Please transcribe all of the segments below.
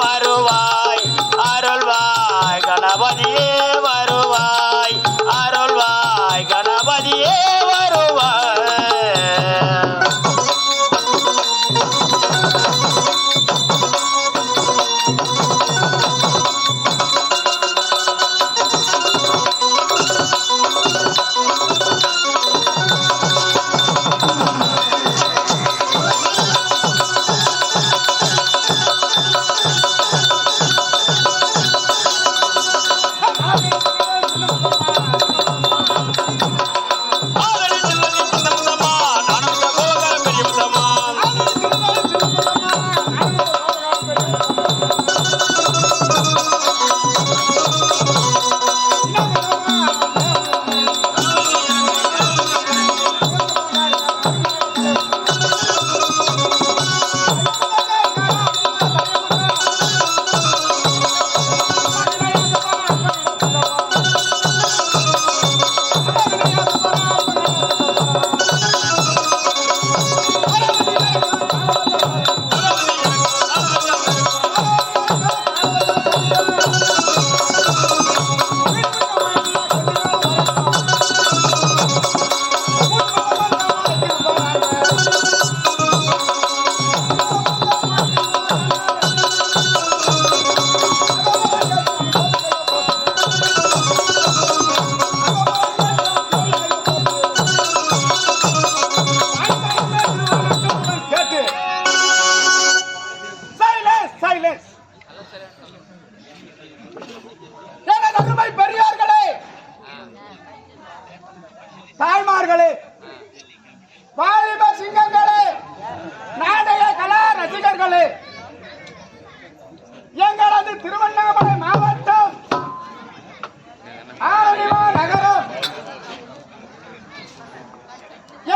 வருவாய் அருள்வாய் கணபதியே தாய்மார்களே வாலிப சிங்கங்களே நாடக கலா ரசிகர்களே எங்களது திருவண்ணாமலை மாவட்டம் ஆரணிமா நகரம்.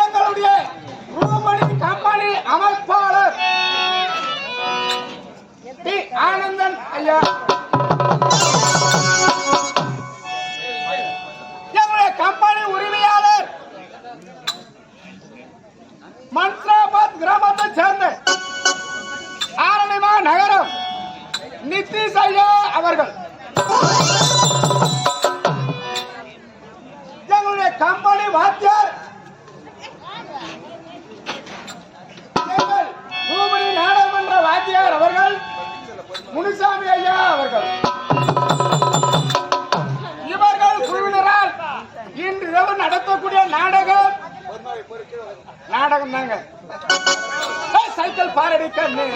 எங்களுடைய ரூமணி கம்பெனி அமைப்பாளர் டி. ஆனந்தன் ஐயா. நாடகம் தாங்க. சைக்கிள் பாரடி கண்ணு.